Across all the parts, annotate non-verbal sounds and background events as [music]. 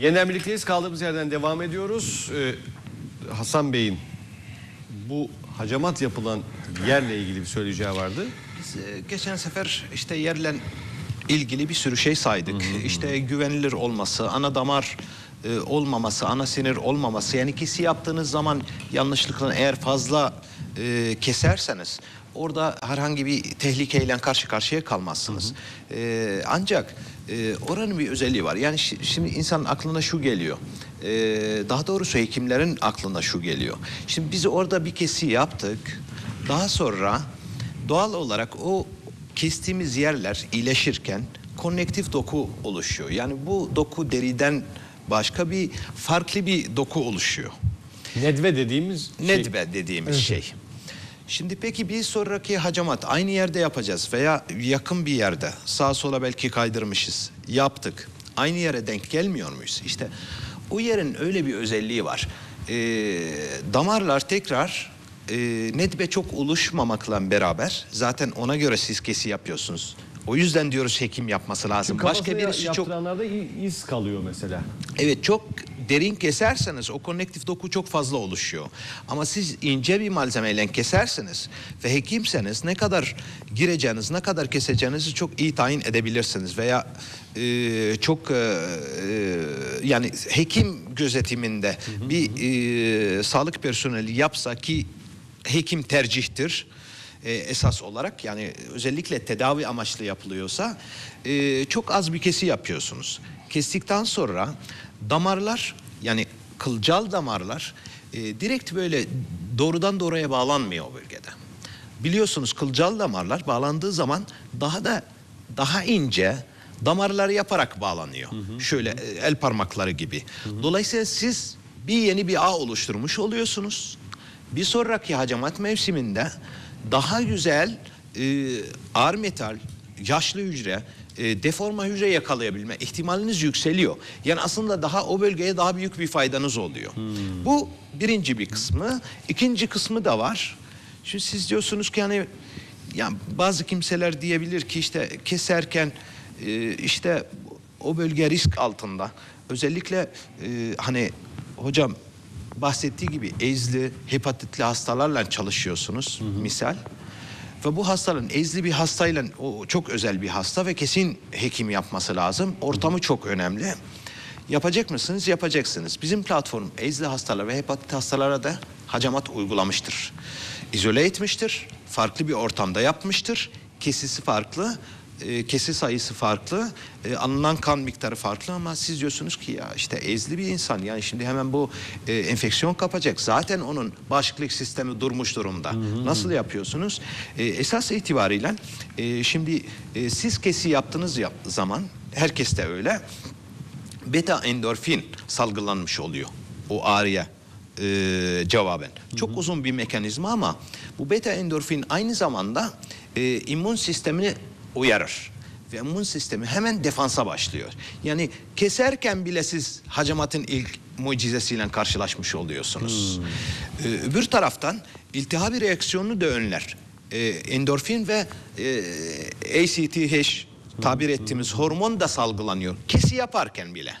Yeniden birlikteyiz. Kaldığımız yerden devam ediyoruz. Ee, Hasan Bey'in bu hacamat yapılan yerle ilgili bir söyleyeceği vardı. Biz e, geçen sefer işte yerle ilgili bir sürü şey saydık. İşte güvenilir olması, ana damar e, olmaması, ana sinir olmaması. Yani kesi yaptığınız zaman yanlışlıkla eğer fazla e, keserseniz orada herhangi bir tehlikeyle karşı karşıya kalmazsınız. E, ancak e, oranın bir özelliği var. Yani şi- şimdi insanın aklına şu geliyor. E, daha doğrusu hekimlerin aklına şu geliyor. Şimdi biz orada bir kesi yaptık. Daha sonra doğal olarak o kestiğimiz yerler iyileşirken konnektif doku oluşuyor. Yani bu doku deriden başka bir farklı bir doku oluşuyor. Nedve dediğimiz şey. Nedbe dediğimiz şey. Şimdi peki bir sonraki hacamat aynı yerde yapacağız veya yakın bir yerde sağa sola belki kaydırmışız yaptık. Aynı yere denk gelmiyor muyuz? İşte o yerin öyle bir özelliği var. Ee, damarlar tekrar e, nedbe çok oluşmamakla beraber zaten ona göre siz kesi yapıyorsunuz. O yüzden diyoruz hekim yapması lazım. Çünkü Başka birisi çok yaptıranlarda iz kalıyor mesela. Evet çok derin keserseniz o konnektif doku çok fazla oluşuyor. Ama siz ince bir malzemeyle keserseniz ve hekimseniz ne kadar gireceğiniz, ne kadar keseceğinizi çok iyi tayin edebilirsiniz. Veya e, çok e, e, yani hekim gözetiminde bir e, sağlık personeli yapsa ki hekim tercihtir e, esas olarak yani özellikle tedavi amaçlı yapılıyorsa e, çok az bir kesi yapıyorsunuz. Kestikten sonra damarlar yani kılcal damarlar e, direkt böyle doğrudan doğruya bağlanmıyor o bölgede. Biliyorsunuz kılcal damarlar bağlandığı zaman daha da daha ince damarları yaparak bağlanıyor. Şöyle e, el parmakları gibi. Dolayısıyla siz bir yeni bir ağ oluşturmuş oluyorsunuz. Bir sonraki hacamat mevsiminde daha güzel e, ağır metal, yaşlı hücre, e, deforma hücre yakalayabilme ihtimaliniz yükseliyor. Yani aslında daha o bölgeye daha büyük bir faydanız oluyor. Bu birinci bir kısmı. İkinci kısmı da var. Şimdi siz diyorsunuz ki hani ya bazı kimseler diyebilir ki işte keserken e, işte o bölge risk altında. Özellikle e, hani hocam bahsettiği gibi ezli, hepatitli hastalarla çalışıyorsunuz misal. Ve bu hastanın ezli bir hastayla o çok özel bir hasta ve kesin hekim yapması lazım. Ortamı çok önemli. Yapacak mısınız? Yapacaksınız. Bizim platform ezli hastalar ve hepatit hastalara da hacamat uygulamıştır. İzole etmiştir. Farklı bir ortamda yapmıştır. Kesisi farklı e, kesi sayısı farklı, e, alınan kan miktarı farklı ama siz diyorsunuz ki ya işte ezli bir insan yani şimdi hemen bu e, enfeksiyon kapacak. Zaten onun bağışıklık sistemi durmuş durumda. Nasıl yapıyorsunuz? E, esas itibariyle e, şimdi e, siz kesi yaptığınız yap- zaman herkes de öyle beta endorfin salgılanmış oluyor o ağrıya e, cevaben. Çok uzun bir mekanizma ama bu beta endorfin aynı zamanda e, immün sistemini uyarır. Ve immün sistemi hemen defansa başlıyor. Yani keserken bile siz hacamatın ilk mucizesiyle karşılaşmış oluyorsunuz. E, öbür taraftan iltihabi reaksiyonunu da önler. E, endorfin ve e, ACTH tabir ettiğimiz hormon da salgılanıyor. Kesi yaparken bile.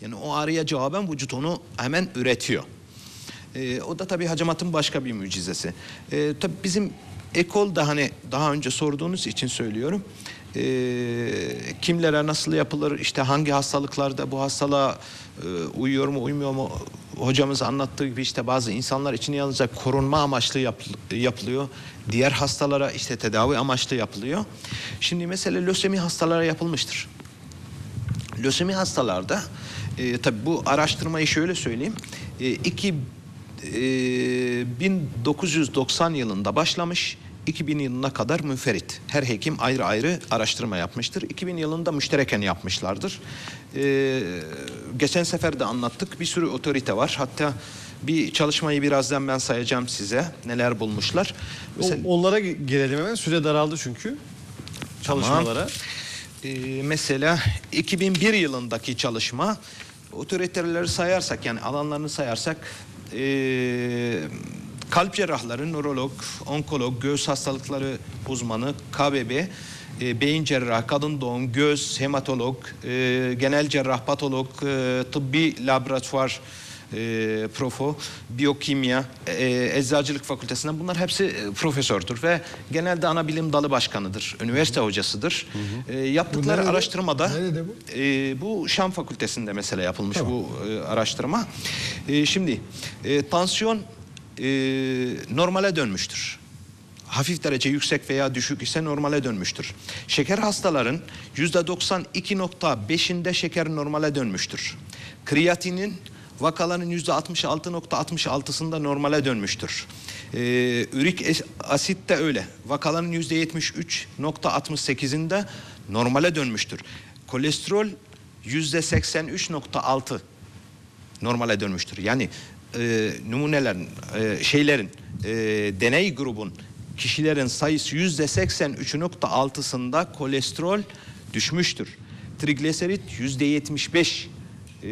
Yani o ağrıya cevaben vücut onu hemen üretiyor. Ee, o da tabii hacamatın başka bir mucizesi. Ee, tabii bizim ekol da hani daha önce sorduğunuz için söylüyorum. Ee, kimlere nasıl yapılır, işte hangi hastalıklarda bu hastalığa e, uyuyor mu, uymuyor mu? Hocamız anlattığı gibi işte bazı insanlar için yalnızca korunma amaçlı yapıl- yapılıyor. Diğer hastalara işte tedavi amaçlı yapılıyor. Şimdi mesela lösemi hastalara yapılmıştır. Lösemi hastalarda e, tabii bu araştırmayı şöyle söyleyeyim. E, iki, e, 1990 yılında başlamış. 2000 yılına kadar münferit. Her hekim ayrı ayrı araştırma yapmıştır. 2000 yılında müştereken yapmışlardır. E, geçen sefer de anlattık. Bir sürü otorite var. Hatta bir çalışmayı birazdan ben sayacağım size. Neler bulmuşlar. Mesela- onlara ge- gelelim hemen. Süre daraldı çünkü. Çalışmalara. Ee, mesela 2001 yılındaki çalışma otoriteleri sayarsak yani alanlarını sayarsak ee, kalp cerrahları, nörolog, onkolog, göğüs hastalıkları uzmanı, KBB e, beyin cerrahı, kadın doğum, göz, hematolog, e, genel cerrah, patolog, e, tıbbi laboratuvar e, profo, biyokimya, e, eczacılık fakültesinden bunlar hepsi e, profesördür ve genelde ana bilim dalı başkanıdır, üniversite hocasıdır. E, yaptıkları nerede? araştırmada Nerede bu? e, bu Şam Fakültesi'nde mesela yapılmış bu e, araştırma. E, şimdi e, tansiyon e, normale dönmüştür. Hafif derece yüksek veya düşük ise normale dönmüştür. Şeker hastaların %92.5'inde şeker normale dönmüştür. Kreatinin vakaların %66.66'sında normale dönmüştür. Ee, ürik asit de öyle. Vakaların %73.68'inde normale dönmüştür. Kolesterol %83.6 normale dönmüştür. Yani e, numunelerin, e, şeylerin, e, deney grubun kişilerin sayısı yüzde 83.6'sında kolesterol düşmüştür. Trigliserit yüzde 75. E,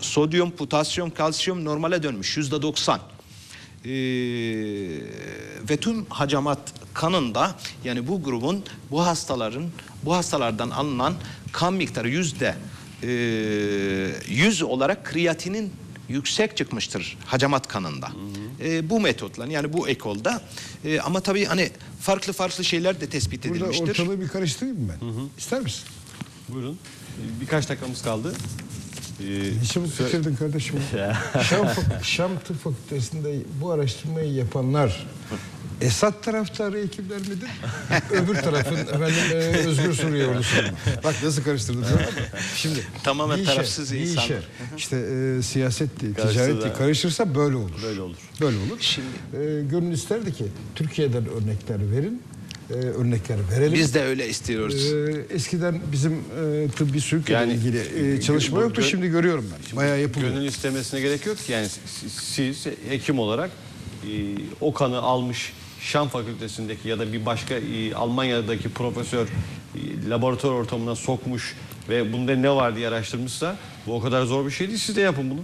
sodyum, potasyum, kalsiyum normale dönmüş yüzde 90. Ee, ve tüm hacamat kanında yani bu grubun bu hastaların bu hastalardan alınan kan miktarı yüzde e, yüz olarak kreatinin yüksek çıkmıştır hacamat kanında. E, bu metotla yani bu ekolda E, ama tabii hani farklı farklı şeyler de tespit Burada edilmiştir. ortalığı bir karıştırayım mı ben? İster misin? Buyurun. Ee, Birkaç dakikamız kaldı. Ee, Ne çabuk bitirdin kardeşim. [laughs] Şam, Şam Tıp Fakültesi'nde bu araştırmayı yapanlar Esad taraftarı hekimler midir? Öbür tarafın efendim e, Özgür Suriye ordusu mu? Bak nasıl karıştırdın değil mi? Şimdi Tamamen bir işe- tarafsız bir insanlar. işe, İşte e, siyasetti, Karıştırdı, ticaretti ha. karışırsa böyle olur. Böyle olur. Böyle olur. Şimdi- E, gönül isterdi ki Türkiye'den örnekler verin. E, örnekler verelim. Biz de öyle istiyoruz. Ee, eskiden bizim e, tıbbi sülükle Yani, ilgili e, e, çalışma bu- yoktu. Şimdi görüyorum ben. Bayağı yapılıyor. Gönül istemesine gerek yok ki. Yani siz, hekim olarak e, o kanı almış Şam Fakültesindeki ya da bir başka e, Almanya'daki profesör e, laboratuvar ortamına sokmuş ve bunda ne var diye araştırmışsa bu o kadar zor bir şey değil. Siz de yapın bunu.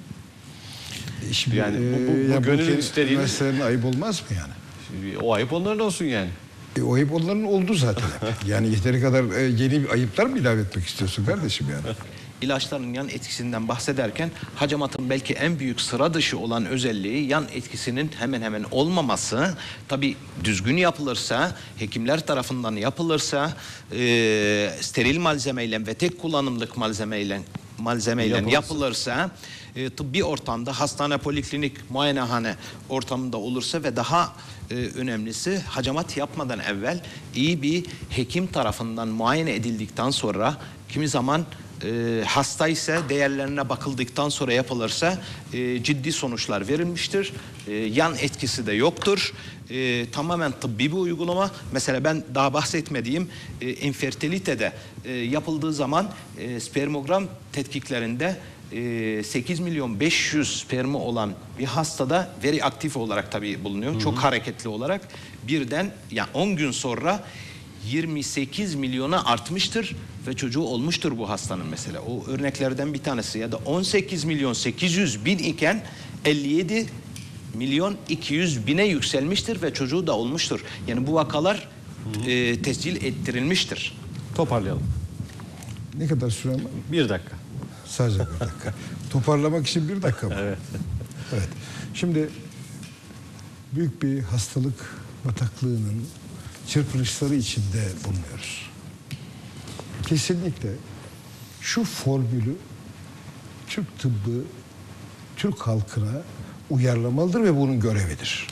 Şimdi, yani bu- bu- bu e, ya gönül istediğiniz- ayıp olmaz mı yani? Şimdi O ayıp onların olsun yani. E, o ayıp onların oldu zaten. [laughs] yani yeteri kadar e, yeni ayıplar mı ilave etmek istiyorsun kardeşim yani? ilaçların yan etkisinden bahsederken hacamatın belki en büyük sıra dışı olan özelliği yan etkisinin hemen hemen olmaması. Tabi düzgün yapılırsa, hekimler tarafından yapılırsa, e, steril malzemeyle ve tek kullanımlık malzemeyle malzemeyle Yapılırsa. yapılırsa e, tıbbi ortamda hastane, poliklinik, muayenehane ortamında olursa ve daha e, önemlisi hacamat yapmadan evvel iyi bir hekim tarafından muayene edildikten sonra kimi zaman e, hasta ise değerlerine bakıldıktan sonra yapılırsa e, ciddi sonuçlar verilmiştir. E, yan etkisi de yoktur. E, tamamen tıbbi bir uygulama. Mesela ben daha bahsetmediğim e, infertilitede e, yapıldığı zaman e, spermogram tetkiklerinde 8 milyon 500 spermi olan bir hastada veri aktif olarak tabii bulunuyor. Çok hareketli olarak birden yani 10 gün sonra 28 milyona artmıştır ve çocuğu olmuştur bu hastanın mesela. O örneklerden bir tanesi ya da 18 milyon 800 bin iken 57 milyon 200 bine yükselmiştir ve çocuğu da olmuştur. Yani bu vakalar e, tescil ettirilmiştir. Toparlayalım. Ne kadar süren var? Bir dakika. Sadece bir dakika. Toparlamak için bir dakika mı? Evet. Evet. Şimdi büyük bir hastalık bataklığının çırpınışları içinde bulunuyoruz. Kesinlikle şu formülü Türk tıbbı, Türk halkına uyarlamalıdır ve bunun görevidir.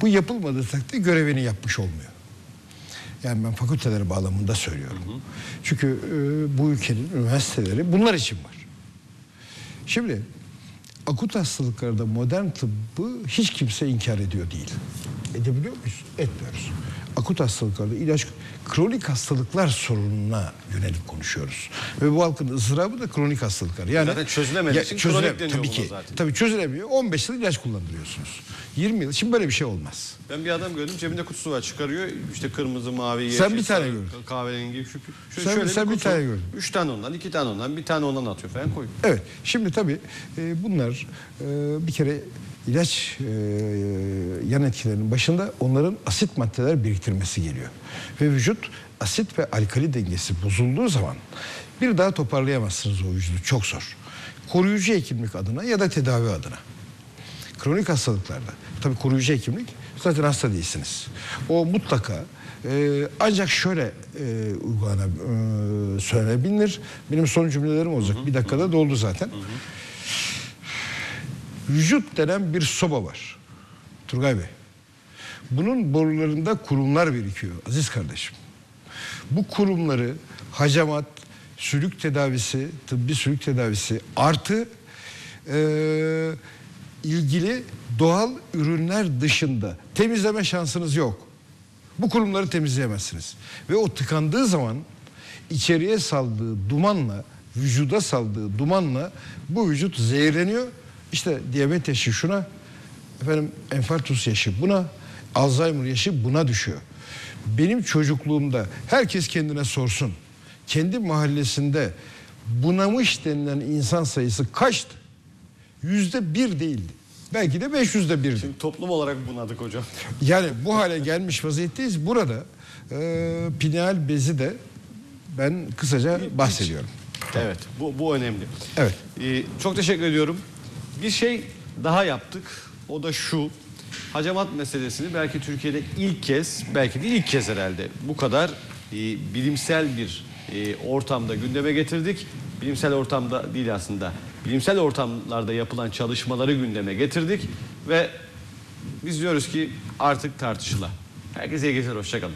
Bu yapılmadığı takdirde görevini yapmış olmuyor. Yani ben fakülteleri bağlamında söylüyorum. Çünkü e, bu ülkenin üniversiteleri bunlar için var. Şimdi akut hastalıklarda modern tıbbı hiç kimse inkar ediyor değil. Edebiliyor muyuz? Etmiyoruz. Akut hastalıklarda ilaç, kronik hastalıklar sorununa yönelik konuşuyoruz. Ve bu halkın ızdırabı da kronik hastalıklar. Yani Zaten çözülemediği için çözüle- kronik Tabii ki. zaten. Tabii çözülemiyor. 15 yıl ilaç kullandırıyorsunuz. 20 yıl. Şimdi böyle bir şey olmaz. Ben bir adam gördüm cebinde kutusu var çıkarıyor işte kırmızı mavi yeşil Sen bir tane gördün. kahverengi şu şu- Sen- şöyle sen bir kutu. tane gördün. Üç tane ondan iki tane ondan bir tane ondan atıyor falan koyuyor. Evet. Şimdi tabii e, bunlar e, bir kere ilaç e, yan etkilerinin başında onların asit maddeler biriktirmesi geliyor. Ve vücut asit ve alkali dengesi bozulduğu zaman bir daha toparlayamazsınız o vücudu çok zor. Koruyucu hekimlik adına ya da tedavi adına. Kronik hastalıklarda tabii koruyucu hekimlik zaten hasta değilsiniz. O mutlaka e, ancak şöyle e, uygulana e, söylenebilir. Benim son cümlelerim olacak. Bir dakikada doldu zaten. Vücut denen bir soba var. Turgay Bey. Bunun borularında kurumlar birikiyor aziz kardeşim. Bu kurumları hacamat, sülük tedavisi, tıbbi sülük tedavisi artı eee, ilgili doğal ürünler dışında temizleme şansınız yok. Bu kurumları temizleyemezsiniz. Ve o tıkandığı zaman içeriye saldığı dumanla, vücuda saldığı dumanla bu vücut zehirleniyor. İşte diyabet yaşı şuna, efendim enfarktüs yaşı buna, Alzheimer yaşı buna düşüyor. Benim çocukluğumda herkes kendine sorsun. Kendi mahallesinde bunamış denilen insan sayısı kaçtı? Yüzde bir değildi. Belki de beş yüzde birdi. Şimdi toplum olarak bunadık hocam. Yani bu hale gelmiş vaziyetteyiz. Burada e, pineal bezi de ben kısaca bahsediyorum. Evet, bu, bu önemli. Evet. Ee, çok teşekkür ediyorum. Bir şey daha yaptık. O da şu. Hacamat meselesini belki Türkiye'de ilk kez, belki de ilk kez herhalde bu kadar e, bilimsel bir e, ortamda gündeme getirdik. Bilimsel ortamda değil aslında. Bilimsel ortamlarda yapılan çalışmaları gündeme getirdik ve biz diyoruz ki artık tartışıla. Herkese iyi geceler, hoşçakalın.